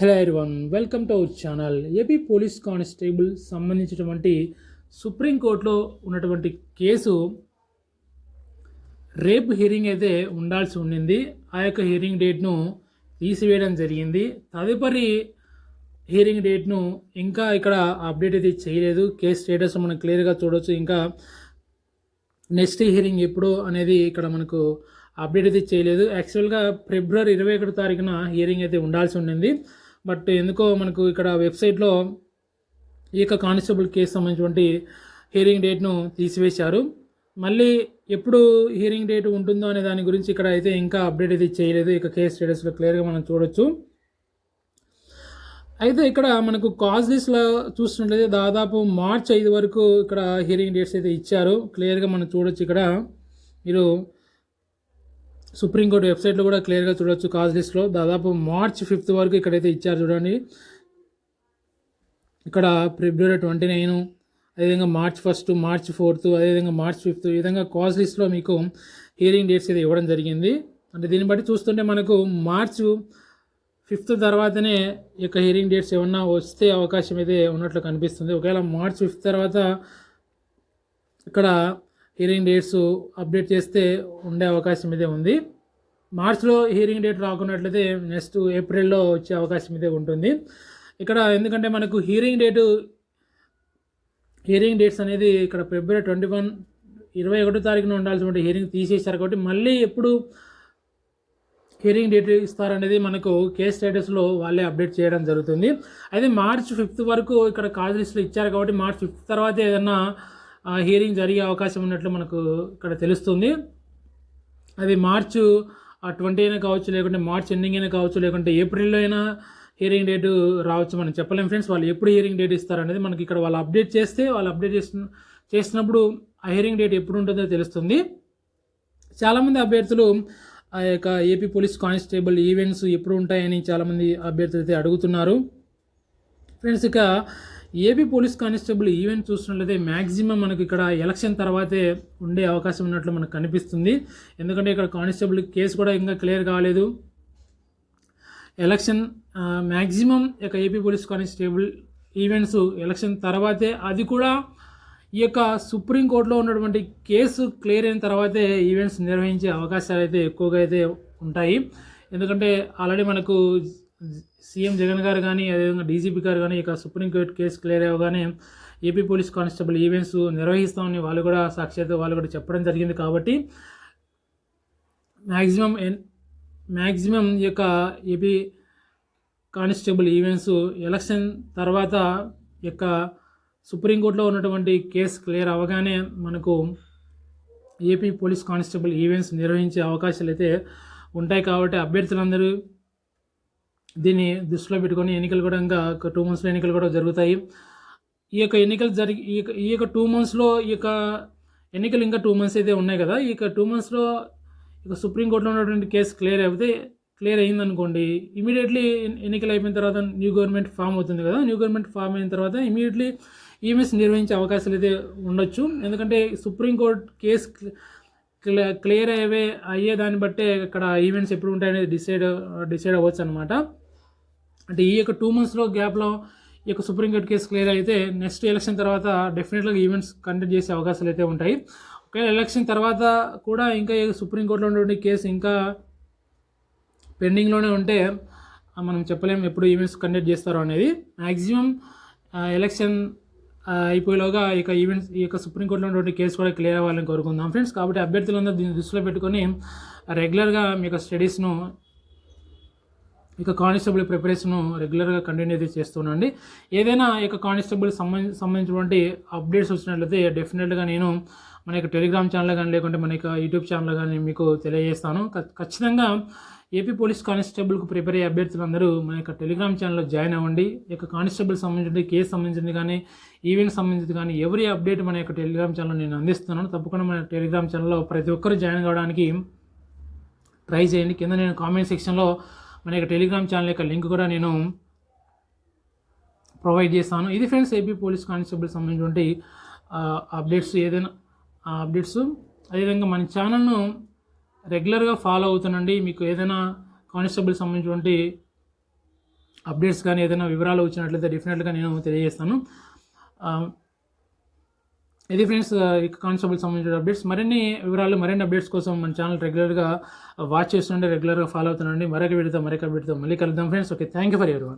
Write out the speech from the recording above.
Hello one welcome to our channel AP police constable సంబంధించినటువంటి సుప్రీంకోర్టులో ఉన్నటువంటి కేసు రేపు హియరింగ్ అయితే ఉండాల్సి ఉండింది. ఆ యొక్క హియరింగ్ డేట్ను తీసివేయడం జరిగింది. తదుపరి హియరింగ్ డేట్ను ఇంకా ఇక్కడ అప్డేట్ అయితే చేయలేదు. కేసు స్టేటస్ మనం క్లియర్గా చూడవచ్చు ఇంకా నెక్స్ట్ హియరింగ్ ఎప్పుడు అనేది ఇక్కడ మనకు అప్డేట్ అయితే చేయలేదు. యాక్చువల్గా ఫిబ్రవరి ఇరవై ఒకటి తారీఖున హియరింగ్ అయితే ఉండాల్సి ఉండింది. బట్ ఎందుకో మనకు ఇక్కడ వెబ్సైట్లో ఈ యొక్క కానిస్టేబుల్ కేసు సంబంధించినటువంటి హియరింగ్ డేట్ను తీసివేశారు. మళ్ళీ ఎప్పుడు హియరింగ్ డేట్ ఉంటుందో అనే దాని గురించి ఇక్కడ అయితే ఇంకా అప్డేట్ అయితే చేయలేదు. ఇక కేసు స్టేటస్లో క్లియర్గా మనం చూడొచ్చు. అయితే ఇక్కడ మనకు కాజ్ లిస్ట్లో చూసినట్లయితే దాదాపు మార్చ్ ఐదు వరకు ఇక్కడ హియరింగ్ డేట్స్ అయితే ఇచ్చారు. క్లియర్గా మనం చూడొచ్చు ఇక్కడ. మీరు సుప్రీంకోర్టు వెబ్సైట్లో కూడా క్లియర్గా చూడొచ్చు కాజ్ లిస్ట్లో. దాదాపు మార్చ్ ఫిఫ్త్ వరకు ఇక్కడైతే ఇచ్చారు చూడండి. ఇక్కడ ఫిబ్రవరి ట్వంటీ నైన్ అదేవిధంగా మార్చ్ ఫస్ట్ మార్చ్ ఫోర్త్ అదేవిధంగా మార్చ్ ఫిఫ్త్ ఈ విధంగా కాజ్ లిస్ట్లో మీకు హియరింగ్ డేట్స్ అయితే ఇవ్వడం జరిగింది. అంటే దీన్ని బట్టి చూస్తుంటే మనకు మార్చ్ ఫిఫ్త్ తర్వాతనే ఈ యొక్క హియరింగ్ డేట్స్ ఏమన్నా వస్తే అవకాశం అయితే ఉన్నట్లు కనిపిస్తుంది. ఒకవేళ మార్చ్ ఫిఫ్త్ తర్వాత ఇక్కడ హియరింగ్ డేట్స్ అప్డేట్ చేస్తే ఉండే అవకాశం అయితే ఉంది. మార్చ్లో హియరింగ్ డేట్ రాకున్నట్లయితే నెక్స్ట్ ఏప్రిల్లో వచ్చే అవకాశం ఇదే ఉంటుంది. ఇక్కడ ఎందుకంటే మనకు హియరింగ్ డేటు హియరింగ్ డేట్స్ అనేది ఇక్కడ ఫిబ్రవరి ట్వంటీ వన్ ఇరవై ఒకటో తారీఖున ఉండాల్సిన హియరింగ్ తీసేశారు కాబట్టి మళ్ళీ ఎప్పుడు హియరింగ్ డేట్ ఇస్తారనేది మనకు కేస్ స్టేటస్లో వాళ్ళే అప్డేట్ చేయడం జరుగుతుంది. అయితే మార్చ్ ఫిఫ్త్ వరకు ఇక్కడ కాలేజ్ లిస్టులు ఇచ్చారు కాబట్టి మార్చ్ ఫిఫ్త్ తర్వాత ఏదన్నా హియరింగ్ జరిగే అవకాశం ఉన్నట్లు మనకు ఇక్కడ తెలుస్తుంది. అది మార్చు ట్వంటీ అయినా కావచ్చు లేకుంటే మార్చ్ ఎండింగ్ అయినా కావచ్చు లేకుంటే ఏప్రిల్లో అయినా హియరింగ్ డేట్ రావచ్చు మనం చెప్పలేం ఫ్రెండ్స్. వాళ్ళు ఎప్పుడు హియరింగ్ డేట్ ఇస్తారనేది మనకి ఇక్కడ వాళ్ళు అప్డేట్ చేస్తే వాళ్ళు అప్డేట్ చేసిన చేసినప్పుడు ఆ హియరింగ్ డేట్ ఎప్పుడు ఉంటుందో తెలుస్తుంది. చాలామంది అభ్యర్థులు ఆ యొక్క ఏపీ పోలీస్ కానిస్టేబుల్ ఈవెంట్స్ ఎప్పుడు ఉంటాయని చాలామంది అభ్యర్థులు అయితే అడుగుతున్నారు. ఫ్రెండ్స్ ఇక ఏపీ పోలీస్ కానిస్టేబుల్ ఈవెంట్ చూసినట్లయితే మ్యాక్సిమం మనకు ఇక్కడ ఎలక్షన్ తర్వాతే ఉండే అవకాశం ఉన్నట్లు మనకు కనిపిస్తుంది. ఎందుకంటే ఇక్కడ కానిస్టేబుల్ కేసు కూడా ఇంకా క్లియర్ కాలేదు. ఎలక్షన్ మ్యాక్సిమం ఇక AP police constable events election తర్వాతే అది కూడా ఈ యొక్క సుప్రీంకోర్టులో ఉన్నటువంటి కేసు క్లియర్ అయిన తర్వాతే ఈవెంట్స్ నిర్వహించే అవకాశాలు అయితే ఎక్కువగా అయితే ఉంటాయి. ఎందుకంటే ఆల్రెడీ మనకు సీఎం జగన్ గారు కానీ అదేవిధంగా డీజీపీ గారు కానీ ఇక సుప్రీంకోర్టు కేసు క్లియర్ అవ్వగానే ఏపీ పోలీస్ కానిస్టేబుల్ ఈవెంట్స్ నిర్వహిస్తామని వాళ్ళు కూడా సాక్షాత్ వాళ్ళు కూడా చెప్పడం జరిగింది కాబట్టి మ్యాక్సిమం ఎన్ మ్యాక్సిమం ఈ యొక్క ఏపీ కానిస్టేబుల్ ఈవెంట్స్ ఎలక్షన్ తర్వాత యొక్క సుప్రీంకోర్టులో ఉన్నటువంటి కేసు క్లియర్ అవ్వగానే మనకు ఏపీ పోలీస్ కానిస్టేబుల్ ఈవెంట్స్ నిర్వహించే అవకాశాలు అయితే ఉంటాయి కాబట్టి అభ్యర్థులందరూ దీన్ని దృష్టిలో పెట్టుకొని ఎన్నికలు కూడా ఇంకా ఒక టూ మంత్స్లో ఎన్నికలు కూడా జరుగుతాయి. ఈ యొక్క ఎన్నికలు జరిగి ఈ యొక్క ఈ యొక్క టూ మంత్స్లో ఈ యొక్క ఎన్నికలు ఇంకా టూ మంత్స్ అయితే ఉన్నాయి కదా. ఈ యొక్క టూ మంత్స్లో ఇక సుప్రీంకోర్టులో ఉన్నటువంటి కేసు క్లియర్ అయితే క్లియర్ అయిందనుకోండి ఇమీడియట్లీ ఎన్నికలు అయిపోయిన తర్వాత న్యూ గవర్నమెంట్ ఫామ్ అవుతుంది కదా. న్యూ గవర్నమెంట్ ఫామ్ అయిన తర్వాత ఇమీడియట్లీ ఈమెస్ నిర్వహించే అవకాశాలు అయితే ఉండొచ్చు. ఎందుకంటే సుప్రీంకోర్టు కేసు క్లియర్ అయ్యే అయ్యే దాన్ని బట్టే ఇక్కడ ఈవెంట్స్ ఎప్పుడు ఉంటాయనేది డిసైడ్ డిసైడ్ అవ్వచ్చు అనమాట అంటే ఈ యొక్క టూ మంత్స్లో గ్యాప్లో ఈ యొక్క సుప్రీంకోర్టు కేసు క్లియర్ అయితే నెక్స్ట్ ఎలక్షన్ తర్వాత డెఫినెట్గా ఈవెంట్స్ కండక్ట్ చేసే అవకాశాలు అయితే ఉంటాయి. ఒకవేళ ఎలక్షన్ తర్వాత కూడా ఇంకా సుప్రీంకోర్టులో ఉన్నటువంటి కేసు ఇంకా పెండింగ్లోనే ఉంటే మనం చెప్పలేము ఎప్పుడు ఈవెంట్స్ కండక్ట్ చేస్తారో అనేది. మ్యాక్సిమం ఎలక్షన్ అయిపోయేలోగా ఇక ఈవెంట్స్ ఈ యొక్క సుప్రీంకోర్టులో ఉన్నటువంటి కేసు కూడా క్లియర్ అవ్వాలని కోరుకుందాం. ఫ్రెండ్స్ కాబట్టి అభ్యర్థులందరూ దీన్ని దృష్టిలో పెట్టుకొని రెగ్యులర్గా మీ యొక్క స్టడీస్ను ఇక కానిస్టేబుల్ ప్రిపరేషన్ రెగ్యులర్గా కంటిన్యూ అయితే చేస్తున్నాండి ఏదైనా ఇక కానిస్టేబుల్ సంబంధించి సంబంధించినటువంటి అప్డేట్స్ వచ్చినట్లయితే డెఫినెట్గా నేను మన యొక్క టెలిగ్రామ్ ఛానల్ కానీ లేకుంటే మన యొక్క యూట్యూబ్ ఛానల్ కానీ మీకు తెలియజేస్తాను. ఖచ్చితంగా ఏపీ పోలీస్ కానిస్టేబుల్కు ప్రిపేర్ అయ్యే అభ్యర్థులందరూ మన యొక్క టెలిగ్రామ్ ఛానల్లో జాయిన్ అవ్వండి. ఇక కానిస్టేబుల్ సంబంధించిన కేసు సంబంధించింది కానీ ఈవెంట్ సంబంధించింది కానీ ఎవరి అప్డేట్ మన యొక్క టెలిగ్రామ్ ఛానల్ నేను అందిస్తున్నాను తప్పకుండా మన టెలిగ్రామ్ ఛానల్లో ప్రతి ఒక్కరు జాయిన్ కావడానికి ట్రై చేయండి. కింద నేను కామెంట్ సెక్షన్లో మన యొక్క టెలిగ్రామ్ ఛానల్ యొక్క లింక్ కూడా నేను ప్రొవైడ్ చేస్తాను. ఇది ఫ్రెండ్స్ ఏపీ పోలీస్ కానిస్టేబుల్ సంబంధించినటువంటి అప్డేట్స్ ఏదైనా అప్డేట్స్ అదేవిధంగా మన ఛానల్ను రెగ్యులర్గా ఫాలో అవుతానండి మీకు ఏదైనా కానిస్టేబుల్ సంబంధించినటువంటి అప్డేట్స్ కానీ ఏదైనా వివరాలు వచ్చినట్లయితే డెఫినెట్గా నేను తెలియజేస్తాను. ఇది ఫ్రెండ్స్ కానిస్టేబుల్ సంబంధించిన అప్డేట్స్ మరిన్ని వివరాలు మరిన్ని అప్డేట్స్ కోసం మన ఛానల్ రెగ్యులర్గా వాచ్ చేస్తుండే రెగ్యులర్గా ఫాలో అవుతుండండి. మరొక వీడితో మరొక వీడితో మళ్ళీ కలుద్దాం friends. Okay thank you for ఎవరి